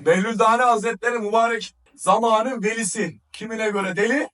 Behlül Dane Hazretleri mübarek zamanın velisi. Kimine göre deli,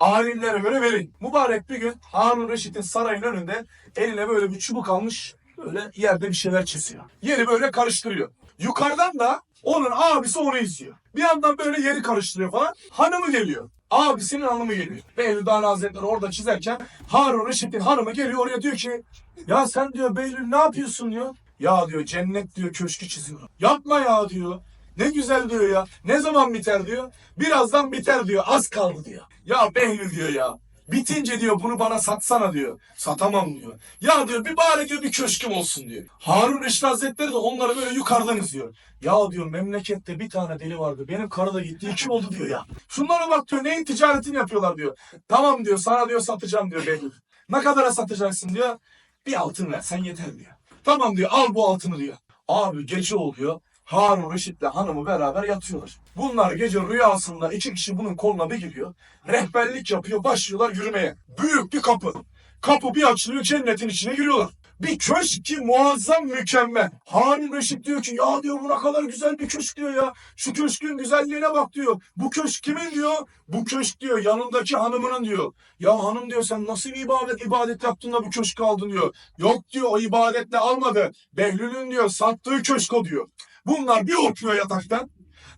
alimlere göre veli. Mübarek bir gün Harun Reşit'in sarayının önünde eline böyle bir çubuk almış. Böyle yerde bir şeyler çiziyor. Yeri böyle karıştırıyor. Yukarıdan da onun abisi onu izliyor. Bir yandan böyle yeri karıştırıyor falan. Hanımı geliyor. Abisinin hanımı geliyor. Behlül Dane Hazretleri orada çizerken Harun Reşit'in hanımı geliyor oraya diyor ki ya sen diyor Behlül ne yapıyorsun diyor. Ya diyor cennet diyor köşkü çiziyorum. Yapma ya diyor. Ne güzel diyor ya. Ne zaman biter diyor. Birazdan biter diyor. Az kaldı diyor. Ya Behlül diyor ya. Bitince diyor bunu bana satsana diyor. Satamam diyor. Ya diyor bir bari diyor bir köşküm olsun diyor. Harun Reşit Hazretleri de onları böyle yukarıdan izliyor. Ya diyor memlekette bir tane deli vardı. Benim karı da gitti. iki oldu diyor ya. Şunlara bak diyor neyin ticaretini yapıyorlar diyor. Tamam diyor sana diyor satacağım diyor Behlül. Ne kadara satacaksın diyor. Bir altın ver sen yeter diyor. Tamam diyor al bu altını diyor. Abi gece oluyor. Harun Reşit'le hanımı beraber yatıyorlar. Bunlar gece rüyasında iki kişi bunun koluna bir giriyor. Rehberlik yapıyor başlıyorlar yürümeye. Büyük bir kapı. Kapı bir açılıyor cennetin içine giriyorlar. Bir köşk ki muazzam mükemmel. Harun Reşit diyor ki ya diyor bu ne kadar güzel bir köşk diyor ya. Şu köşkün güzelliğine bak diyor. Bu köşk kimin diyor? Bu köşk diyor yanındaki hanımının diyor. Ya hanım diyor sen nasıl bir ibadet ibadet yaptın da bu köşkü aldın diyor. Yok diyor o ibadetle almadı. Behlül'ün diyor sattığı köşk o diyor. Bunlar bir okuyor yataktan.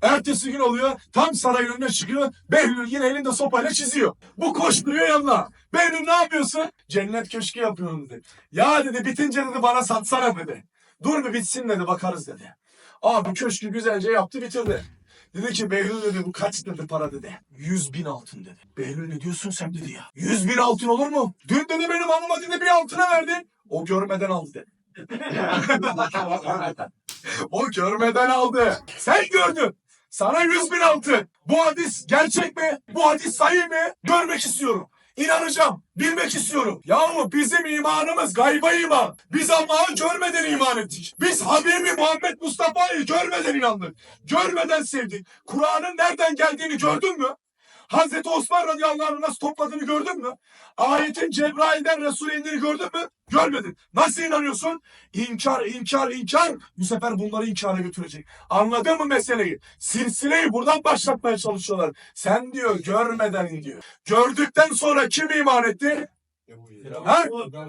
Ertesi gün oluyor tam sarayın önüne çıkıyor. Behlül yine elinde sopayla çiziyor. Bu koşturuyor yanına. Behlül ne yapıyorsun? Cennet köşkü yapıyorum dedi. Ya dedi bitince dedi bana satsana dedi. Dur bir bitsin dedi bakarız dedi. Abi köşkü güzelce yaptı bitirdi. Dedi ki Behlül dedi bu kaç dedi para dedi. Yüz bin altın dedi. Behlül ne diyorsun sen dedi ya. Yüz bin altın olur mu? Dün dedi benim hanıma dedi bir altına verdin. O görmeden aldı dedi. o görmeden aldı. Sen gördün. Sana yüz bin altın. Bu hadis gerçek mi? Bu hadis sahih mi? Görmek istiyorum. İnanacağım. Bilmek istiyorum. Yahu bizim imanımız gayba iman. Biz Allah'ı görmeden iman ettik. Biz Habibi Muhammed Mustafa'yı görmeden inandık. Görmeden sevdik. Kur'an'ın nereden geldiğini gördün mü? Hazreti Osman radıyallahu anh'ı nasıl topladığını gördün mü? Ayetin Cebrail'den Resul'e indiğini gördün mü? Görmedin. Nasıl inanıyorsun? İnkar, inkar, inkar. Bu sefer bunları inkara götürecek. Anladın mı meseleyi? Silsileyi buradan başlatmaya çalışıyorlar. Sen diyor görmeden diyor. Gördükten sonra kim iman etti? Ha?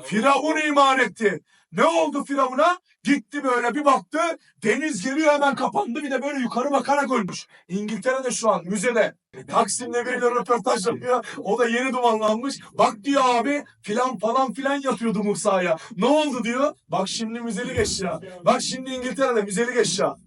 Firavun iman etti. Ne oldu Firavun'a? Gitti böyle bir baktı. Deniz geliyor hemen kapandı. Bir de böyle yukarı bakarak ölmüş. İngiltere'de şu an müzede. Taksim'le biriyle röportaj yapıyor. O da yeni dumanlanmış. Bak diyor abi filan falan filan yatıyordu Musa'ya. Ne oldu diyor. Bak şimdi müzelik eşya. Bak şimdi İngiltere'de müzelik eşya.